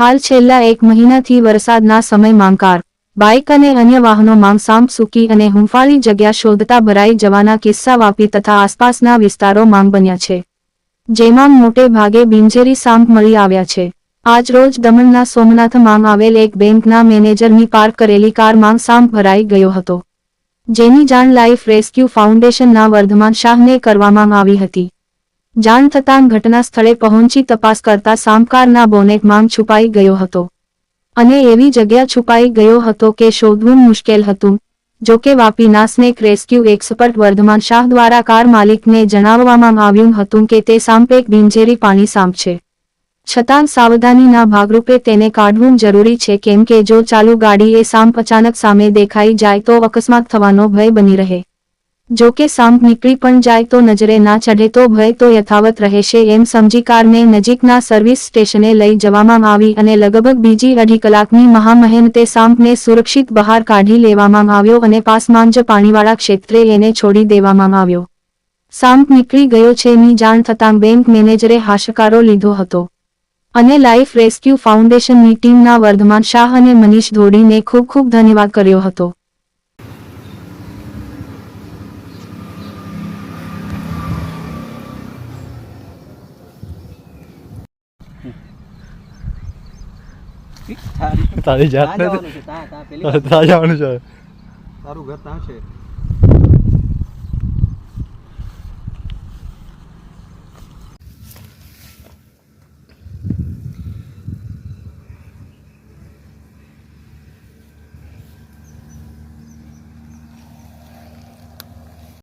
હાલ છેલ્લા એક મહિનાથી વરસાદના સમયમાં કાર બાઇક અને અન્ય વાહનોમાં સાંપ સૂકી અને હુંફાળી જગ્યા શોધતા ભરાઈ જવાના કિસ્સા વાપી તથા આસપાસના વિસ્તારોમાં બન્યા છે. જેમાં મોટે ભાગે બિનઝેરી સાંપ મળી આવ્યા છે. આજ રોજ દમણના સોમનાથમાં આવેલ એક બેંકના મેનેજરની પાર્ક કરેલી કારમાં સાંપ ભરાઈ ગયો હતો. જેની જાણ લાઈફ રેસ્ક્યુ ફાઉન્ડેશનના વર્ધમાન શાહને કરવામાં આવી હતી. જાણ થતાં ઘટના સ્થળે પહોંચી તપાસ કરતા સામકારના બોનેટમાં છુપાઈ ગયો હતો. અને એવી જગ્યા છુપાઈ ગયો હતો કે શોધવું મુશ્કેલ હતું જોકે Vapi snake rescue expert Vardhaman Shah દ્વારા કાર માલિકને જણાવવામાં આવ્યું હતું કે તે સાંપ એક બિનઝેરી પાણી સાંપ છે. છતાં સાવધાનીના ભાગરૂપે તેને કાઢવું જરૂરી છે કેમ કે જો ચાલુ ગાડી એ સાંપ અચાનક સામે દેખાઈ જાય તો અકસ્માત થવાનો ભય બની રહે. જો કે સાંપ નીકળી પણ જાય તો નજરે ના ચઢે તો ભય તો યથાવત રહેશે એમ સમજી કારને નજીકના સર્વિસ સ્ટેશને લઈ જવામાં આવી અને લગભગ બીજી અઢી કલાકની મહામહેનતે સાંપને સુરક્ષિત બહાર કાઢી લેવામાં આવ્યો અને પાસમાંજ પાણીવાળા ક્ષેત્રે એને છોડી દેવામાં આવ્યો. સાંપ નીકળી ગયો છે ની જાણ થતાં બેંક મેનેજરે હાશકારો લીધો હતો. અને લાઈફ રેસ્ક્યુ ફાઉન્ડેશનની ટીમના વર્ધમાન શાહ અને મનીષ ધોડીને ખૂબ ખૂબ ધન્યવાદ કર્યો હતો. તારી જાત તારી નથી જવાનું છે તારું ઘર ત્યાં છે?